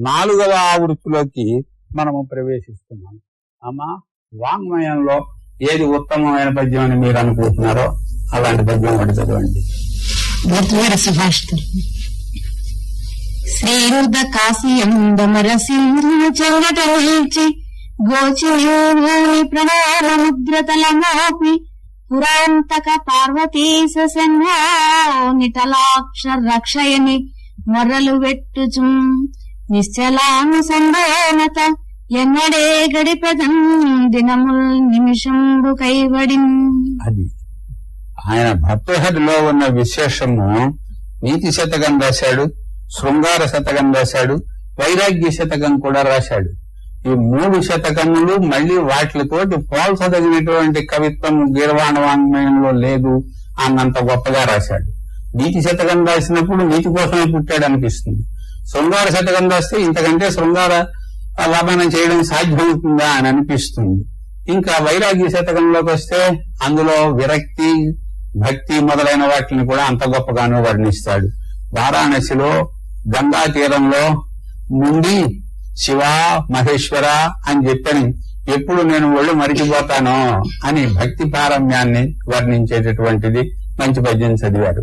నాలుగవ ఆవృత్తిలోకి మనము ప్రవేశిస్తున్నాం. అమ్మా వాంగ్మయంలో ఏది ఉత్తమమైన పద్యం అని మీరు అనుకుంటున్నారో అలాంటి పద్యం ఒకటి చదవండి. శ్రీరుద కాశీయందమర సింధు చెంగట గోచయోని ప్రణామ ముద్రతలమాపి పురాంతక పార్వతీశ సన్యా నిటలాక్ష రక్షయని మొరలు వెట్టుచు నిశ్చలానుసంధానత ఎన్నడే గడిపెదం దినముల్ నిమిషంబు కైవడి. అది. ఆయన భర్తహరిలో ఉన్న విశేషము నీతి శతకం రాశాడు శృంగార శతకం రాశాడు వైరాగ్య శతకం కూడా రాశాడు. ఈ మూడు శతకములు మళ్ళీ వాటితోటి పోల్చదగినటువంటి కవిత్వం గీర్వాణ వాంగ్మయంలో లేదు అన్నంత గొప్పగా రాశాడు. నీతి శతకం రాసినప్పుడు నీతి కోసమే పుట్టాడు అనిపిస్తుంది శృంగార శతకం రాస్తే ఇంతకంటే శృంగార లభనం చేయడం సాధ్యమవుతుందా అని అనిపిస్తుంది. ఇంకా వైరాగ్య శతకంలోకి వస్తే అందులో విరక్తి భక్తి మొదలైన వాటిని కూడా అంత గొప్పగానో వర్ణిస్తాడు. వారాణసిలో గంగా తీరంలో నుండి శివ మహేశ్వర అని చెప్పని ఎప్పుడు నేను ఒళ్ళు మరిచిపోతానో అని భక్తి పారమ్యాన్ని వర్ణించేటటువంటిది మంచి పద్యం చదివాడు